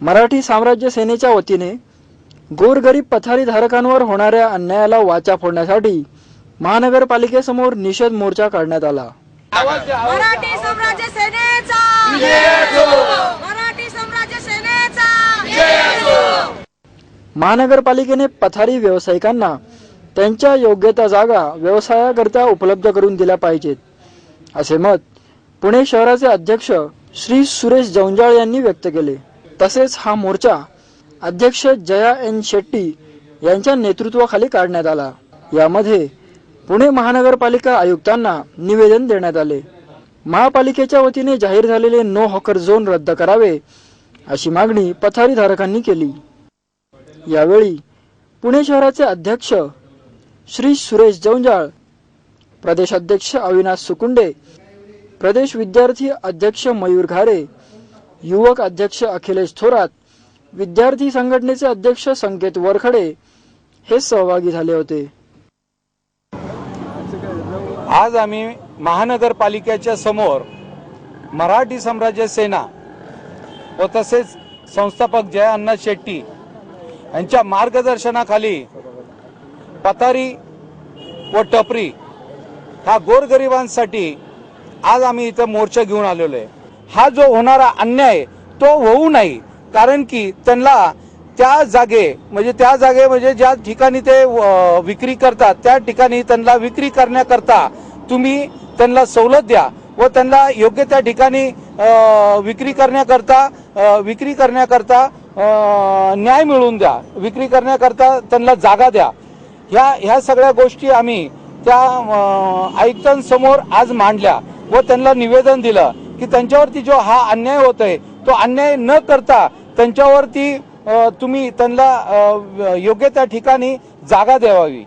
मराठी साम्राज्य सेनेच्या वतीने गोरगरीब पथारीधारकांवर होणाऱ्या अन्यायाला वाचा फोडण्यासाठी महानगरपालिकेसमोर निषेध मोर्चा काढण्यात आला. मराठी साम्राज्य सेनेचा! मराठी साम्राज्य सेनेचा! महानगरपालिकेने पथारी व्यावसायिकांना त्यांच्या योग्य जागा व्यवसायाकरिता उपलब्ध करून दिल्या पाहिजेत. असे मत पुणे शहराचे अध्यक्ष श्री सुरेश जवंजाळ यांनी व्यक्त केले. तसेच हा मोर्चा अध्यक्ष जया एन शेट्टी यांच्या नेतृत्वाखाली काढण्यात आला. यामध्ये पुणे महानगरपालिका आयुक्तांना निवेदन देण्यात आले. महापालिकेच्या वतीने जाहीर झालेले नो हॉकर झोन रद्द करावे अशी मागणी पथारीधारकांनी केली. यावेळी पुणे शहराचे अध्यक्ष श्री सुरेश जवंजाळ प्रदेशाध्यक्ष अविनाश सुकुंडे प्रदेश विद्यार्थी अध्यक्ष मयूर घारे युवक अध्यक्ष अखिलेश थोरात विद्यार्थी संघटनेचे अध्यक्ष संकेत वरखडे हे सहभागी झाले होते. आज आम्ही महानगरपालिकेच्या समोर मराठी साम्राज्य सेना व तसेच संस्थापक जय अण्णा शेट्टी यांच्या मार्गदर्शनाखाली पतारी व टपरी ह्या गोरगरिबांसाठी आज आम्ही इथं मोर्चा घेऊन आलेलो आहे. हा जो होणारा अन्याय तो होऊ नाही. कारण की त्यांना त्या जागे म्हणजे त्या जागे म्हणजे ज्या ठिकाणी ते विक्री करतात त्या ठिकाणी त्यांना विक्री करण्याकरता तुम्ही त्यांना सवलत द्या व त्यांना योग्य त्या ठिकाणी विक्री करण्याकरता विक्री करण्याकरता न्याय मिळवून द्या. विक्री करण्याकरता त्यांना जागा द्या. ह्या ह्या सगळ्या गोष्टी आम्ही त्या आयुक्तांसमोर आज मांडल्या व त्यांना निवेदन दिलं. की त्यांच्यावरती जो हा अन्याय होतोय तो अन्याय न करता त्यांच्यावरती तुम्ही त्यांना योग्य त्या ठिकाणी जागा द्यावावी.